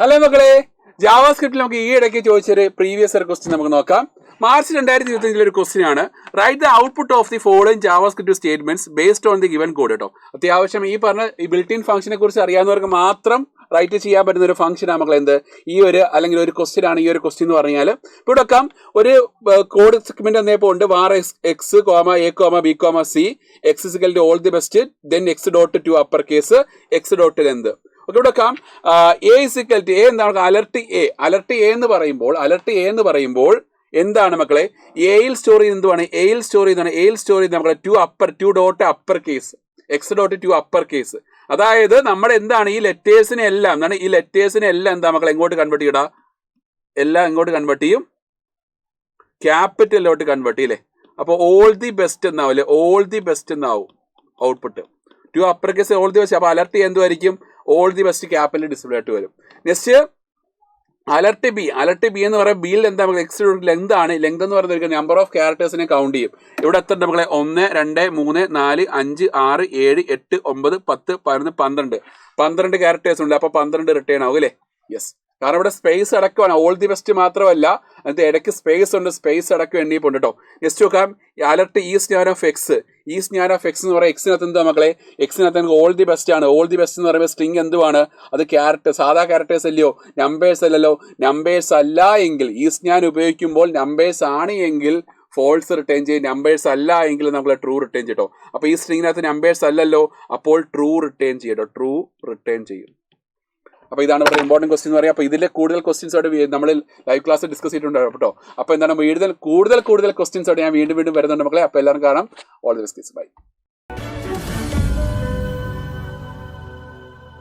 Hello മക്കളെ. ജാവാസ്ക്രിപ്റ്റിൽ നമുക്ക് ഈ ഇടയ്ക്ക് ചോദിച്ചൊരു പ്രീവിയസ് ഒരു ക്വസ്റ്റ്യൻ നമുക്ക് നോക്കാം. മാർച്ച് രണ്ടായിരത്തി ഇരുപത്തഞ്ചിലെ ഒരു ക്വസ്റ്റ്യൻ ആണ്. Write the output of the following JavaScript statements based on the given code കേട്ടോ അത്യാവശ്യം ഈ പറഞ്ഞ ഈ ബിൽറ്റിൻ ഫംഗ്ഷനെ കുറിച്ച് അറിയാവുന്നവർക്ക് മാത്രം റൈറ്റ് ചെയ്യാൻ പറ്റുന്ന ഒരു ഫംഗ്ഷൻ ആണ് മക്കളെ എന്ത്? ഈ ഒരു അല്ലെങ്കിൽ ഒരു ക്വസ്റ്റ്യൻ ആണ് ഈ ഒരു ക്വസ്റ്റ്യൻ എന്ന് പറഞ്ഞാൽ ഇവിടെ വെക്കാം ഒരു കോഡ് സെഗ്മെന്റ് എന്നപ്പോൾ ഉണ്ട്. Var X X comma A comma B comma C X is equal to all the best then X dot to upper case X dot length okay ഇവിടെ വെക്കാം A is equal to A എന്താണ്? Alert A alert A എന്ന് പറയുമ്പോൾ alert A എന്ന് പറയുമ്പോൾ എന്താണ് മക്കളെ? എയിൽ സ്റ്റോർ ചെയ്യുന്നത് എന്തുവാണ്? എയിൽ സ്റ്റോർ ചെയ്യുന്നതാണ് എയിൽ സ്റ്റോർ ചെയ്യുന്നത് മക്കളെ to upper to dot upper case X dot to upper case അതായത് നമ്മൾ എന്താണ്? ഈ ലെറ്റേഴ്സിനെ എല്ലാം എന്താണ്? ഈ ലെറ്റേഴ്സിനെ എല്ലാം എന്താ മക്കളെ എങ്ങോട്ട് കൺവേർട്ട് ചെയ്യടാ? എല്ലാം എങ്ങോട്ട് കൺവേർട്ട് ചെയ്യും? ക്യാപിറ്റലിലോട്ട് കൺവേർട്ട് ചെയ്യില്ലേ അപ്പോൾ ഓൾ ദി ബെസ്റ്റ് എന്നാവും അല്ലേ? ഓൾ ദി ബെസ്റ്റ് എന്നാവും output upper case all the best അപ്പോൾ അലർട്ട് എന്തുമായിരിക്കും ഓൾ ദി ബെസ്റ്റ് ക്യാപ്പിന്റെ ഡിസ്പ്ലേ ആയിട്ട് വരും. Next alert B alert B എന്ന് പറയുമ്പോൾ ബിയിൽ എന്താ നമുക്ക് എക്സ് ലെങ്ത് ആണ്. ലെങ്ത് എന്ന് പറയുന്നത് നമ്പർ ഓഫ് ക്യാരക്ടേഴ്സിനെ കൗണ്ട് ചെയ്യും. ഇവിടെ എത്ര നമ്മളെ ഒന്ന് രണ്ട് മൂന്ന് നാല് അഞ്ച് ആറ് ഏഴ് എട്ട് ഒമ്പത് പത്ത് പതിനൊന്ന് പന്ത്രണ്ട്. പന്ത്രണ്ട് ക്യാരക്ടേഴ്സ് ഉണ്ട്. അപ്പോൾ പന്ത്രണ്ട് റിട്ടേൺ ആവും അല്ലേ? യെസ് കാരണം ഇവിടെ സ്പേസ് അടക്കമാണ് ഓൾ ദി ബെസ്റ്റ് മാത്രമല്ല അതിന്റെ ഇടയ്ക്ക് സ്പേസ് ഉണ്ട്. സ്പേസ് അടക്കം എണ്ണിയിപ്പുണ്ട് കേട്ടോ. നെക്സ്റ്റ് നോക്കാം. അലർട്ട് ഈ സ്നാൻ ഓഫ് എക്സ് ഈ സ്നാൻ ഓഫ് എക്സ് എന്ന് പറയുന്നത് എക്സിനകത്ത് എന്താ മക്കളെ? എക്സിനകത്ത് നമുക്ക് ഓൾ ദി ബെസ്റ്റ് ആണ്. ഓൾ ദി ബെസ്റ്റ് എന്ന് പറയുമ്പോൾ സ്ട്രിങ് എന്തുവാണ്? അത് ക്യാരക്ടർ സാധാ ക്യാരക്ടേഴ്സ് അല്ലയോ? നമ്പേഴ്സ് അല്ലല്ലോ? നമ്പേഴ്സ് അല്ല എങ്കിൽ ഈ സ്നാൻ ഉപയോഗിക്കുമ്പോൾ നമ്പേഴ്സ് ആണ് എങ്കിൽ ഫോൾസ് റിട്ടേൺ ചെയ്യും. നമ്പേഴ്സ് അല്ല എങ്കിൽ നമ്മൾ ട്രൂ റിട്ടേൺ ചെയ്യട്ടോ അപ്പോൾ ഈ സ്ട്രിങ്ങിനകത്ത് നമ്പേഴ്സ് അല്ലല്ലോ അപ്പോൾ ട്രൂ റിട്ടേൺ ചെയ്യട്ടോ ട്രൂ റിട്ടേൺ ചെയ്യും. അപ്പോൾ ഇതാണ് ഇവിടെ ഇമ്പോർട്ടന്റ് ക്വസ്റ്റ്യൻ എന്ന് പറയുക അപ്പോൾ ഇതിലെ കൂടുതൽ ക്വസ്റ്റ്യൻസ് ആയിട്ട് നമ്മൾ ലൈവ് ക്ലാസ് ഡിസ്കസ് ചെയ്തിട്ടുണ്ട് കേട്ടോ. അപ്പോൾ എന്താണ് കൂടുതൽ കൂടുതൽ കൂടുതൽ ക്വസ്റ്റ്യൻസ് ആയിട്ട് ഞാൻ വീണ്ടും വീണ്ടും വരുന്നുണ്ട് മക്കളെ. അപ്പോൾ എല്ലാവരും കാണാം. All the best bye